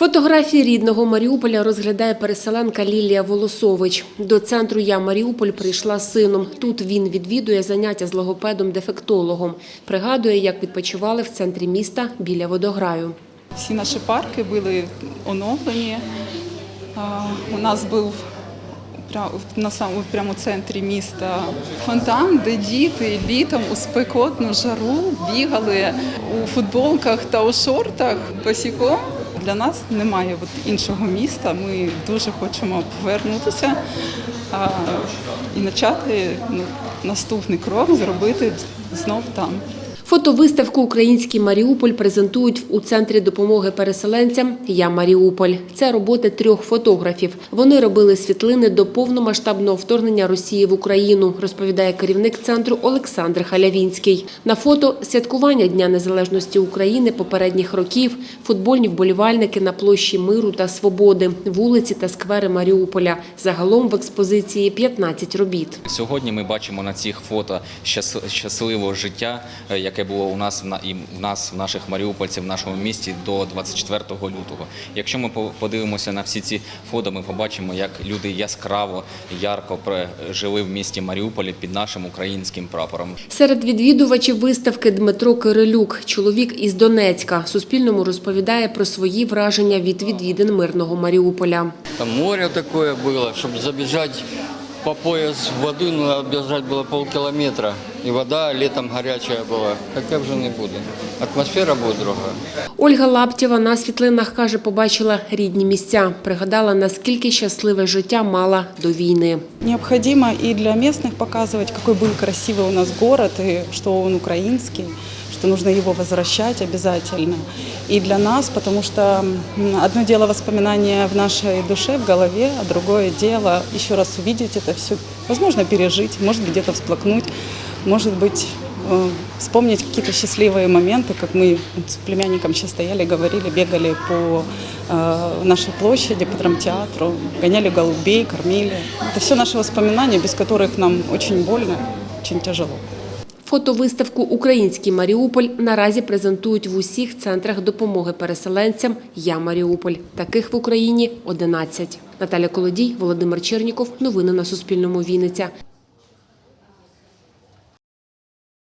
Фотографії рідного Маріуполя розглядає переселенка Лілія Волосович. До центру Я Маріуполь прийшла з сином. Тут він відвідує заняття з логопедом-дефектологом. Пригадує, як відпочивали в центрі міста біля водограю. Всі наші парки були оновлені. У нас був пря- на самому прямо центрі міста фонтан, де діти літом у спекотну жару бігали у футболках та у шортах босіком. Для нас немає от іншого міста. Ми дуже хочемо повернутися а, і почати ну, наступний крок зробити знов там. Фотовиставку Український Маріуполь презентують у центрі допомоги переселенцям Я Маріуполь. Це роботи трьох фотографів. Вони робили світлини до повномасштабного вторгнення Росії в Україну, розповідає керівник центру Олександр Халявінський. На фото святкування Дня Незалежності України попередніх років, футбольні вболівальники на площі Миру та Свободи, вулиці та сквери Маріуполя. Загалом в експозиції 15 робіт. Сьогодні ми бачимо на цих фото щас- щасливе життя, е, яке було у нас в на- і в нас, в наших маріупольців, в нашому місті до 24 лютого. Якщо ми по- подивимося на всі ці фото, ми побачимо, як люди яскраво, ярко жили в місті Маріуполі під нашим українським прапором. Серед відвідувачів виставки Дмитро Кирилюк, чоловік із Донецька, Суспільному розповідає про свої враження від відвідин мирного Маріуполя. Там море такое было, чтобы забежать по пояс в воду, ну, оббежать было полкилометра. И вода летом горячая была. Хотя вже не буде. Атмосфера буде другая. Ольга Лаптєва на світлинах каже, побачила рідні місця. Пригадала, наскільки щасливе життя мала до війни. Необходимо и для местных показывать, какой был красивый у нас город, и что он украинский, Что нужно его возвращать обязательно. И для нас, потому что одно дело воспоминания в нашей душе, в голове, а другое дело еще раз увидеть это все, возможно, пережить, может быть, где-то всплакнуть, может быть, э, вспомнить какие-то счастливые моменты, как мы с племянником сейчас стояли, говорили, бегали по э, нашей площади, по драмтеатру, гоняли голубей, кормили. Это все наши воспоминания, без которых нам очень больно, очень тяжело. Фотовиставку Український Маріуполь наразі презентують в усіх центрах допомоги переселенцям Я Маріуполь. Таких в Україні 11. Наталя Колодій, Володимир Черніков. Новини на Суспільному. Вінниця.